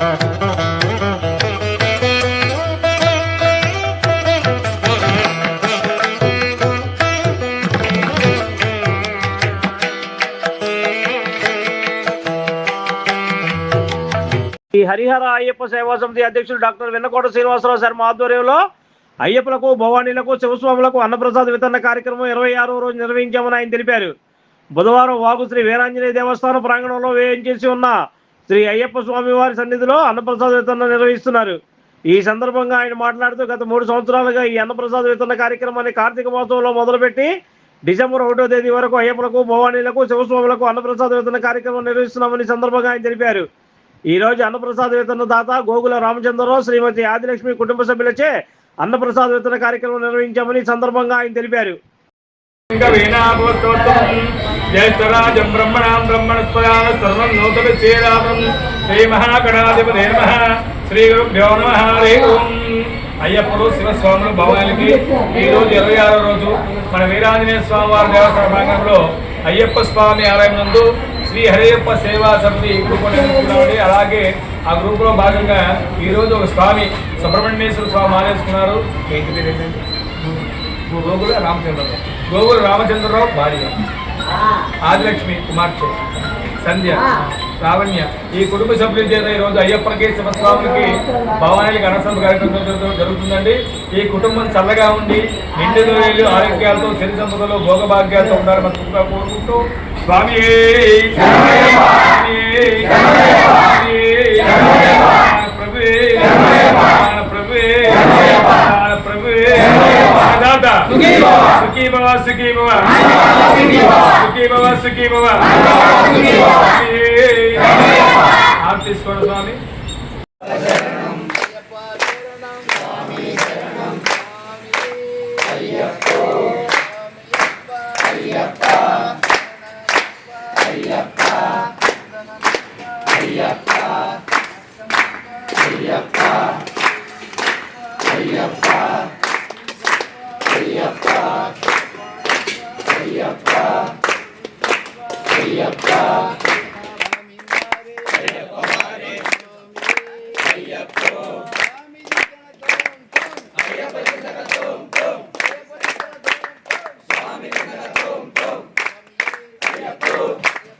ఈ హరిహర అయ్యప్ప సేవా సమితి అధ్యక్షులు డాక్టర్ వెన్నకోట శ్రీనివాసరావు శర్మ ఆధ్వర్యంలో అయ్యప్పలకు భవానీలకు శివస్వాములకు అన్నప్రసాద వితరణ కార్యక్రమం ఇరవై ఆరో రోజు నిర్వహించామని ఆయన తెలిపారు. బుధవారం వాగు శ్రీ వీరాంజనేయ దేవస్థానం ప్రాంగణంలో వేయించేసి ఉన్న శ్రీ అయ్యప్ప స్వామి వారి సన్నిధిలో అన్నప్రసాద వితరణ నిర్వహిస్తున్నారు. ఈ సందర్భంగా ఆయన మాట్లాడుతూ గత మూడు సంవత్సరాలుగా ఈ అన్నప్రసాద వితరణ కార్యక్రమాన్ని కార్తీక మాసంలో మొదలుపెట్టి డిసెంబర్ ఒకటో తేదీ వరకు అయ్యప్పలకు భవానీలకు శివస్వాములకు అన్నప్రసాద వితరణ కార్యక్రమం నిర్వహిస్తున్నామని సందర్భంగా ఆయన తెలిపారు. ఈ రోజు అన్నప్రసాద వితరణ దాత గోగుల రామచంద్రరావు శ్రీమతి ఆదిలక్ష్మి కుటుంబ సభ్యులచే అన్నప్రసాద వితరణ కార్యక్రమం నిర్వహించామని సందర్భంగా ఆయన తెలిపారు. జ్యేష్ఠరాజం బ్రహ్మణాం బ్రహ్మణస్పదాన సర్వం నూతన శ్రీరామం శ్రీ మహాగణాధిపతి నమ శ్రీ గురుభ్యో నమ హరి ఓం అయ్యప్పలు శివస్వాములు భవానికి ఈ రోజు ఇరవై ఆరో రోజు మన వీరాంజనేయ స్వామి వారి దేవస్థాన ప్రాంగణంలో అయ్యప్ప స్వామి ఆలయం నందు శ్రీ హరియప్ప సేవా సమితి గ్రూప్ అలాగే ఆ గ్రూప్లో భాగంగా ఈ రోజు ఒక స్వామి సుబ్రహ్మణ్యేశ్వర స్వామి ఆలయిస్తున్నారు ఏంటి గోగుల రామచంద్రరావు. గోగుల రామచంద్రరావు భార్య ఆదిలక్ష్మి కుమార్తె సంధ్య లావణ్య ఈ కుటుంబ సభ్యుల చేత ఈ రోజు అయ్యప్పకి శివస్వాములకి భవానికి అనసంత కార్యక్రమం జరుగు- జరుగుతుందండి. ఈ కుటుంబం చల్లగా ఉండి నిండు వేలు ఆరోగ్యాలతో సిరి సంపదలు భోగభాగ్యాలతో ఉండాలని మనస్ఫూర్తిగా కోరుకుంటూ స్వామి దాత సుఖీ భవ సుఖీ భవ సుఖీ భవ సుఖీ భవ ఆర్తి తీసుకోండి స్వామి ஐயப்பா ஐயப்பா Thank you.